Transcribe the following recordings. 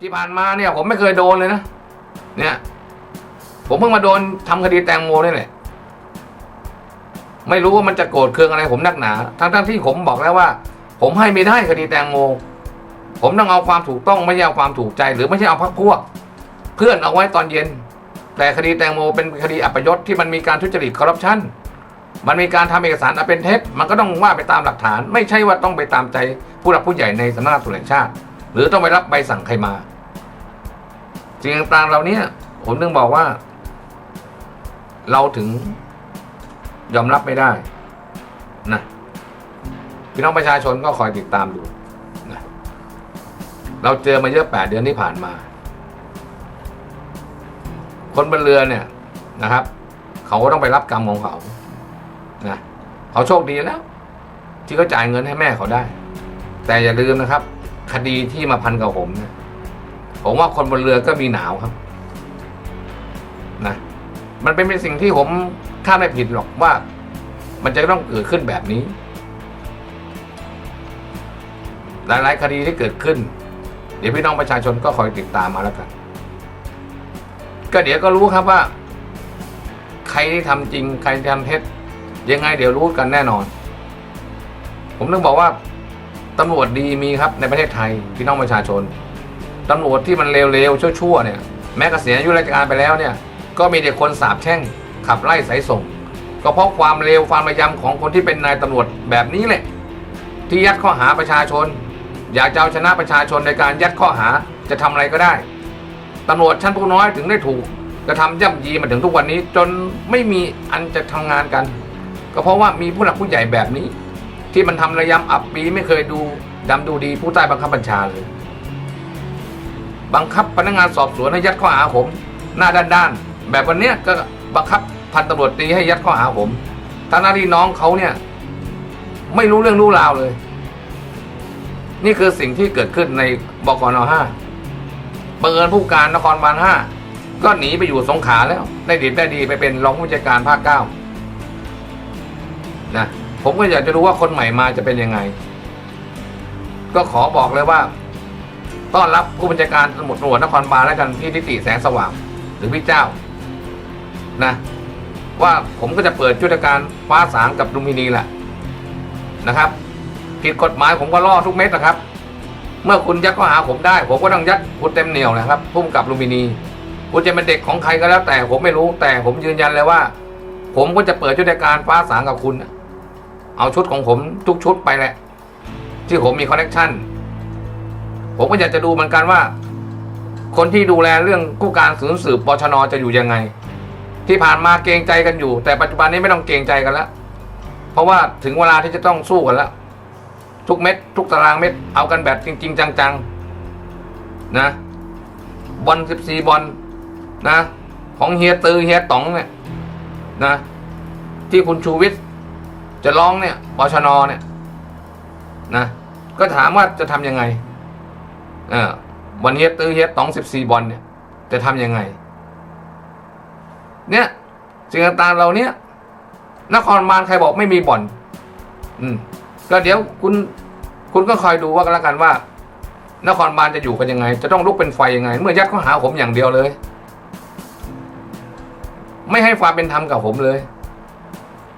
ที่ผ่านมาเนี่ยผมไม่เคยโดนเลยนะ เนี่ย ผมเพิ่งมาโดนทำคดีแตงโมนี่แหละไม่รู้ว่ามันจะโกรธเคืองอะไรผมนักหนา ทั้งๆที่ผมบอกแล้วว่า ผมให้ไม่ได้คดีแตงโม ผมต้องเอาความถูกต้องไม่ใช่เอาความถูกใจ หรือไม่ใช่เอาพักพวก เพื่อนเอาไว้ตอนเย็น แต่คดีแตงโมเป็นคดีอัปยศที่มันมีการทุจริตคอร์รัปชันมันมีการทำเอกสารอันเป็นเท็จมันก็ต้องว่าไปตามหลักฐาน ไม่ใช่ว่าต้องไปตามใจผู้หลักผู้ใหญ่ในสำนักงานตำรวจแห่งชาติ หรือต้องไปรับใบสั่งใครมาสิ่งต่างๆเหล่านี้ผมนึงบอกว่า เราถึงยอมรับไม่ได้นะพี่น้องประชาชนก็คอยติดตามดูนะเราเจอมาเยอะแปดเดือนที่ผ่านมา คนบนเรือเนี่ยนะครับ เขาก็ต้องไปรับกรรมของเขานะเขาโชคดีแล้ว ที่เขาจ่ายเงินให้แม่เขาได้ แต่อย่าลืมนะครับ คดีที่มาพันกับผมเนี่ยผมว่าคนบนเรือก็มีหนาวครับ นะ มันเป็นเป็นสิ่งที่ผมคาดไม่ผิดหรอกว่า มันจะต้องเกิดขึ้นแบบนี้ หลาย ๆ คดีที่เกิดขึ้น เดี๋ยวพี่น้องประชาชนก็คอยติดตามมาแล้วกัน ก็เดี๋ยวก็รู้ครับว่า ใครที่ทำจริง ใครที่ทำเท็จยังไงเดี๋ยวรู้กันแน่นอน ผมต้องบอกว่า ตำรวจดีมีครับในประเทศไทยพี่น้องประชาชนตำรวจที่มันเลวๆชั่วๆเนี่ยแม้เกษียณอายุราชการไปแล้วเนี่ยก็มีแต่คนสาบแช่งขับไล่สายส่ง ก็เพราะความเลวความระยำของคนที่เป็นนายตำรวจแบบนี้แหละที่ยัดข้อหาประชาชน อยากจะเอาชนะประชาชนในการยัดข้อหาจะทำอะไรก็ได้ตำรวจชั้นผู้น้อยถึงได้ถูกกระทำย่ำยีมาถึงทุกวันนี้ จนไม่มีอันจะทำงานกัน ก็เพราะว่ามีผู้หลักผู้ใหญ่แบบนี้ ที่มันทำระยำอับปีไม่เคยดูดำดูดีผู้ใต้บังคับบัญชาเลย บังคับพนักงานสอบสวนให้ยัดข้อหาผม หน้าด้านๆแบบวันเนี้ยก็บังคับพันตำรวจตีให้ยัดข้อหาผมทั้งหน้าที่น้องเขาเนี่ย ไม่รู้เรื่องรู้ราวเลย นี่คือสิ่งที่เกิดขึ้นในบกนห้าบังเอิญผู้การนครบาลห้าก็หนีไปอยู่สงขลาแล้ว ได้ดีได้ดีไปเป็นรองผู้จัดการภาคเก้า ผมก็อยากจะรู้ว่าคนใหม่มาจะเป็นยังไง ก็ขอบอกเลยว่า ต้อนรับผู้บัญชาการตำรวจตำรวจนครบาลแล้วกันพี่ทิติแสงสว่าง หรือพี่เจ้า นะ ว่าผมก็จะเปิดยุทธการฟ้าสางกับลุมพินีแหละนะครับผิดกฎหมายผมก็ล่อทุกเม็ดนะครับ เมื่อคุณยัดข้อหาผมได้ ผมก็ต้องยัดคุณเต็มเหนียวนะครับพุ่มกับลุมพินีคุณจะเป็นเด็กของใครก็แล้วแต่ผมไม่รู้แต่ผมยืนยันเลยว่า ผมก็จะเปิดยุทธการฟ้าสางกับคุณนะ เอาชุดของผมทุกชุดไปแหละ ที่ผมมีคอนเนคชั่นผมก็อยากจะดูเหมือนกันว่า คนที่ดูแลเรื่องผู้การสืบสืบปชนจะอยู่ยังไง ที่ผ่านมาเกรงใจกันอยู่ แต่ปัจจุบันนี้ไม่ต้องเกรงใจกันแล้วเพราะว่าถึงเวลาที่จะต้องสู้กันแล้วทุกเม็ด ทุกตารางเม็ดเอากันแบบจริง ๆ จังๆนะบอลสิบสี่บอลนะ ของเฮียตือเฮียต๋องเนี่ยนะ ที่คุณชูวิทย์ จะร้องเนี่ยปชนเนี่ยนะก็ถามว่าจะทำยังไงเออวันเฮียตือเฮียตองสิบสี่บอลเนี่ย จะทำยังไง เนี่ยสิ่งต่างๆเราเนี้ยนครบาลใครบอกไม่มีบ่อน อืม ก็เดี๋ยวคุณ คุณก็คอยดูว่ากันล้วกันว่า นครบาลจะอยู่กันยังไง จะต้องลุกเป็นไฟยังไง เมื่อยัดข้อหาผมอย่างเดียวเลย ไม่ให้ความเป็นธรรมกับผมเลย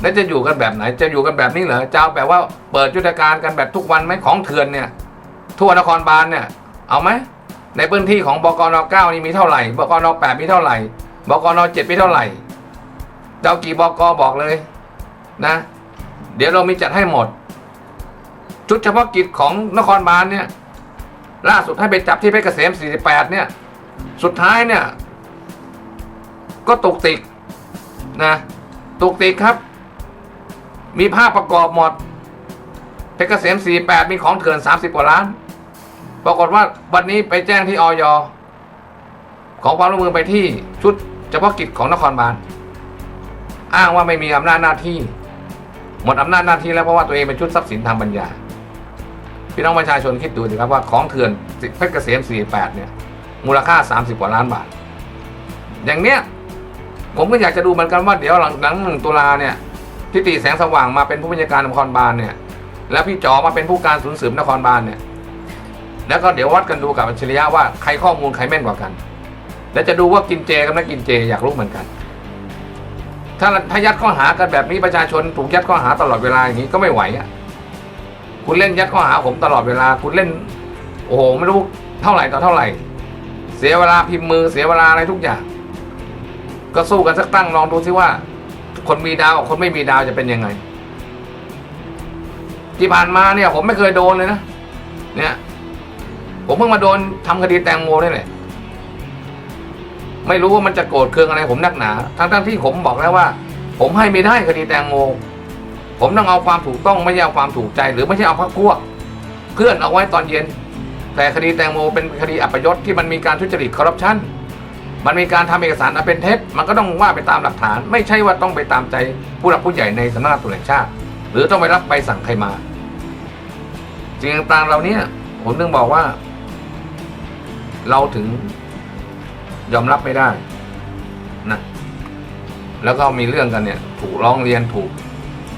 แล้วจะอยู่กันแบบไหน จะอยู่กันแบบนี้เหรอจะเอาแบบว่าเปิดยุทธการกันแบบทุกวันไหมของเถื่อนเนี่ย ทั่วนครบาลเนี่ย เอาไหมในพื้นที่ของบกนเก้านี่มีเท่าไหร่บกนแปดมีเท่าไหร่บกนเจ็ดมีเท่าไหร่เจะเอากี่บกบอกเลยนะ เดี๋ยวเรามีจัดให้หมด ชุดเฉพาะกิจของนครบาลเนี่ย ล่าสุดให้ไปจับที่เพชรเกษม48เนี่ย สุดท้ายเนี่ย ก็ตกติกนะตกติกครับ มีภาพประกอบหมดเพชรเกษม48 มีของเถื่อน 30 กว่าล้าน ปรากฏว่าวันนี้ไปแจ้งที่ออยขอความร่วมมือไปที่ชุดเฉพาะกิจของนครบาล อ้างว่าไม่มีอำนาจหน้าที่ หมดอำนาจหน้าที่แล้วเพราะว่าตัวเองเป็นชุดทรัพย์สินทางปัญญา พี่น้องประชาชนคิดดูสิครับว่าของเถื่อนเพชรเกษม48 เนี่ย มูลค่า 30 กว่าล้านบาท อย่างเนี้ยผมก็อยากจะดูเหมือนกันว่าเดี๋ยวหลังหลังหนึ่งตุลาเนี่ย ทิติแสงสว่างมาเป็นผู้บัญชาการนครบาลเนี่ย แล้วพี่จอมาเป็นผู้การศูนย์สืบนครบาลเนี่ย แล้วก็เดี๋ยววัดกันดูกับอัจฉริยะว่าใครข้อมูลใครแม่นกว่ากัน แล้วจะดูว่ากินเจกับไม่กินเจอยากรู้เหมือนกัน ถ้าถ้ายัดข้อหากันแบบนี้ประชาชนถูกยัดข้อหาตลอดเวลาอย่างนี้ก็ไม่ไหวอะคุณเล่นยัดข้อหาผมตลอดเวลา คุณเล่น โอ้โหไม่รู้เท่าไหร่ต่อเท่าไหร่ เสียเวลาพิมพ์มือเสียเวลาอะไรทุกอย่าง ก็สู้กันสักตั้งลองดูซิว่า คนมีดาวกับคนไม่มีดาวจะเป็นยังไง ที่ผ่านมาเนี่ย ผมไม่เคยโดนเลยนะเนี่ย ผมเพิ่งมาโดนทำคดีแตงโมนี่แหละไม่รู้ว่ามันจะโกรธเคืองอะไรผมนักหนา ทั้งทั้งๆที่ผมบอกแล้วว่า ผมให้ไม่ได้คดีแตงโม ผมต้องเอาความถูกต้องไม่ใช่เอาความถูกใจ หรือไม่ใช่เอาพรรคพวก เพื่อนเอาไว้ตอนเย็น แต่คดีแตงโมเป็นคดีอัปยศที่มันมีการทุจริตคอร์รัปชัน มันมีการทำเอกสารอันเป็นเท็จ มันก็ต้องว่าไปตามหลักฐาน ไม่ใช่ว่าต้องไปตามใจผู้หลักผู้ใหญ่ในสำนักงานตำรวจแห่งชาติ หรือต้องไปรับใบสั่งใครมาสิ่งต่างๆเหล่านี้ผมถึงบอกว่า เราถึงยอมรับไม่ได้นะแล้วก็มีเรื่องกันเนี่ย ถูกร้องเรียนถูก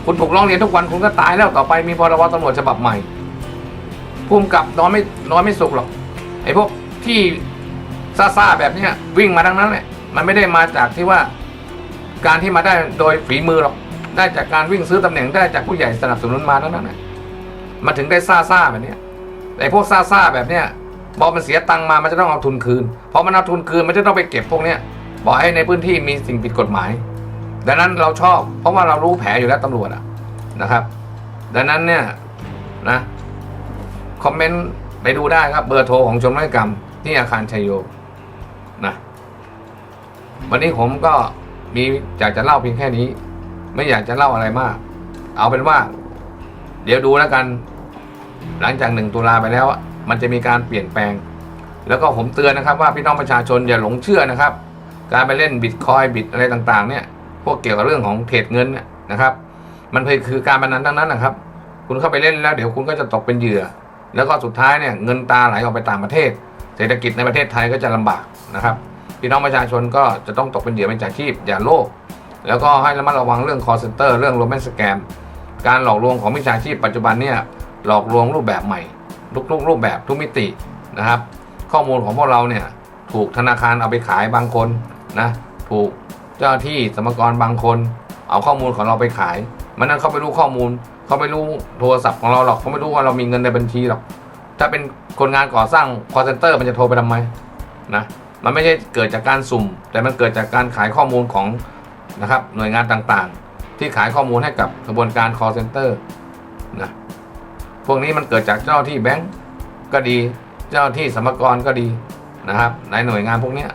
คุณถูกร้องเรียนทุกวันคุณก็ตายแล้วต่อไปมีพรบตำรวจฉบับใหม่ภูมิกับนอนไม่นอนไม่สุขหรอกไอ้พวกที่ ซ่าๆแบบเนี้ยวิ่งมาทั้งนั้นแหละมันไม่ได้มาจากที่ว่า การที่มาได้โดยฝีมือหรอกได้จากการวิ่งซื้อตำแหน่งได้จากผู้ใหญ่สนับสนุนมาทั้งนั้นแหละมันถึงได้ซ่าๆแบบเนี้ยแต่ไอ้พวกซ่าๆแบบเนี้ยพอมันเสียตังค์มามันจะต้องเอาทุนคืนพอมันเอาทุนคืนมันจะต้องไปเก็บพวกเนี้ยบอกให้ในพื้นที่มีสิ่งผิดกฎหมาย ดังนั้นเราชอบ เพราะว่าเรารู้แผลอยู่แล้วตำรวจอะนะครับ ดังนั้นเนี่ยนะคอมเมนต์ไปดูได้ครับเบอร์โทรของชมรมกรรมที่อาคารชัยโย วันนี้ผมก็มีอยากจะเล่าเพียงแค่นี้ ไม่อยากจะเล่าอะไรมาก เอาเป็นว่า เดี๋ยวดูแล้วกัน หลังจากหนึ่งตุลาไปแล้ว มันจะมีการเปลี่ยนแปลง แล้วก็ผมเตือนนะครับ ว่าพี่น้องประชาชนอย่าหลงเชื่อนะครับ การไปเล่นบิตคอยบิตอะไรต่างๆ เนี่ย พวกเกี่ยวกับเรื่องของเทรดเงินเนี่ยนะครับ มันคือการพนันทั้งนั้นนะครับ คุณเข้าไปเล่นแล้ว เดี๋ยวคุณก็จะตกเป็นเหยื่อ แล้วก็สุดท้ายเนี่ยเงินตาไหลออกไปต่างประเทศ เศรษฐกิจในประเทศไทยก็จะลำบากนะครับ พี่น้องประชาชนก็จะต้องตกเป็นเหยื่อเป็นจ่าชีพอย่าโลภแล้วก็ให้ระมัดระวังเรื่อง call center เรื่องโรแมนต์สแกมการหลอกลวงของมิจฉาชีพปัจจุบันเนี่ยหลอกลวงรูปแบบใหม่ทุกๆรูปแบบทุกมิตินะครับ ข้อมูลของพวกเราเนี่ยถูกธนาคารเอาไปขายบางคนนะถูกเจ้าที่สมกรบางคน เอาข้อมูลของเราไปขาย มันนั้นเขาไม่รู้ข้อมูลเขาไม่รู้โทรศัพท์ของเราหรอกเขาไม่รู้ว่าเรามีเงินในบัญชีหรอกถ้าเป็นคนงานก่อสร้าง call center มันจะโทรไปทำไมนะ มันไม่ใช่เกิดจากการสุ่ม แต่มันเกิดจากการขายข้อมูลของนะครับหน่วยงานต่างๆ ที่ขายข้อมูลให้กับกระบวนการ call center นะพวกนี้มันเกิดจากเจ้าที่แบงก์ก็ดี เจ้าที่สมกรก็ดีนะครับในหน่วยงานพวกนี้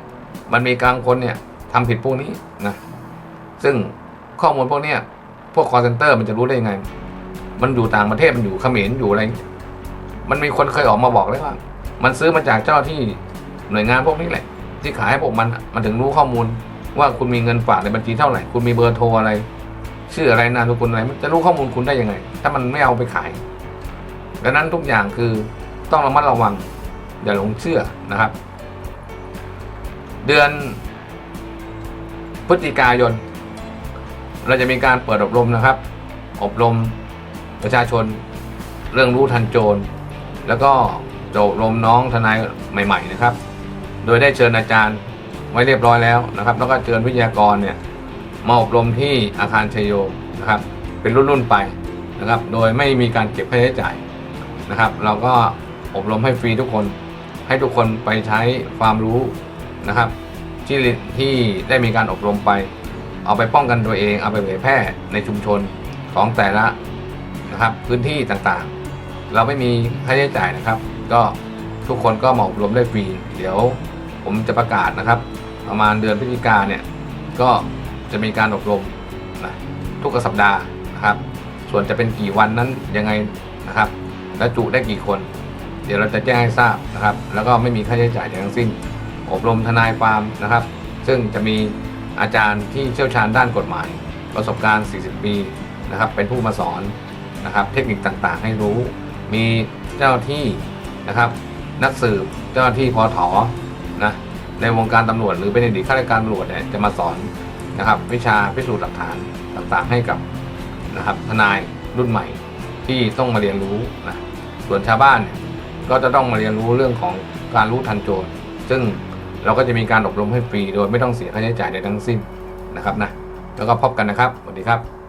มันมีกลางคนเนี่ยทำผิดพวกนี้นะซึ่งข้อมูลพวกนี้พวก call center มันจะรู้ได้ยังไง มันอยู่ต่างประเทศมันอยู่เขมรอยู่อะไร มันมีคนเคยออกมาบอกเลยว่า มันซื้อมาจากเจ้าที่หน่วยงานพวกนี้แหละ ที่ขายให้พวกมันมันถึงรู้ข้อมูล ว่าคุณมีเงินฝากในบัญชีเท่าไหร่ คุณมีเบอร์โทรอะไร ชื่ออะไรนามสกุลอะไร มันจะรู้ข้อมูลคุณได้ยังไง ถ้ามันไม่เอาไปขาย ดังนั้นทุกอย่างคือต้องระมัดระวัง อย่าหลงเชื่อนะครับ เดือนพฤศจิกายน เราจะมีการเปิดอบรมนะครับ อบรมประชาชนเรื่องรู้ทันโจร แล้วก็จะอบรมน้องทนายใหม่ ๆ นะครับ โดยได้เชิญอาจารย์ไว้เรียบร้อยแล้วนะครับ แล้วก็เชิญวิทยากรเนี่ยมาอบรมที่อาคารชยโยนะครับ เป็นรุ่นๆไปนะครับ โดยไม่มีการเก็บค่าใช้จ่ายนะครับ เราก็อบรมให้ฟรีทุกคน ให้ทุกคนไปใช้ความรู้นะครับ ที่ที่ได้มีการอบรมไป เอาไปป้องกันตัวเอง เอาไปเผยแพร่ในชุมชนของแต่ละนะครับพื้นที่ต่างๆ เราไม่มีค่าใช้จ่ายนะครับ ก็ทุกคนก็มาอบรมได้ฟรี เดี๋ยว ผมจะประกาศนะครับ ประมาณเดือนพฤศจิกาเนี่ยก็จะมีการอบรมนะทุกสัปดาห์นะครับ ส่วนจะเป็นกี่วันนั้นยังไงนะครับ และจุได้กี่คน เดี๋ยวเราจะแจ้งให้ทราบนะครับ แล้วก็ไม่มีค่าใช้จ่ายอย่างทั้งสิ้น อบรมทนายความนะครับ ซึ่งจะมีอาจารย์ที่เชี่ยวชาญด้านกฎหมาย ประสบการณ์ 40 ปีนะครับ เป็นผู้มาสอนนะครับ เทคนิคต่างๆ ให้รู้ มีเจ้าที่นะครับ นักสืบเจ้าหน้าที่พอถอ นะในวงการตำรวจหรือเป็นอดีตข้าราชการตำรวจเนี่ยจะมาสอนนะครับ วิชาพิสูจน์หลักฐานต่างๆให้กับนะครับทนายรุ่นใหม่ที่ต้องมาเรียนรู้นะส่วนชาวบ้านเนี่ยก็จะต้องมาเรียนรู้เรื่องของการรู้ทันโจรซึ่งเราก็จะมีการอบรมให้ฟรีโดยไม่ต้องเสียค่าใช้จ่ายใดทั้งสิ้นนะครับนะแล้วก็พบกันนะครับสวัสดีครับ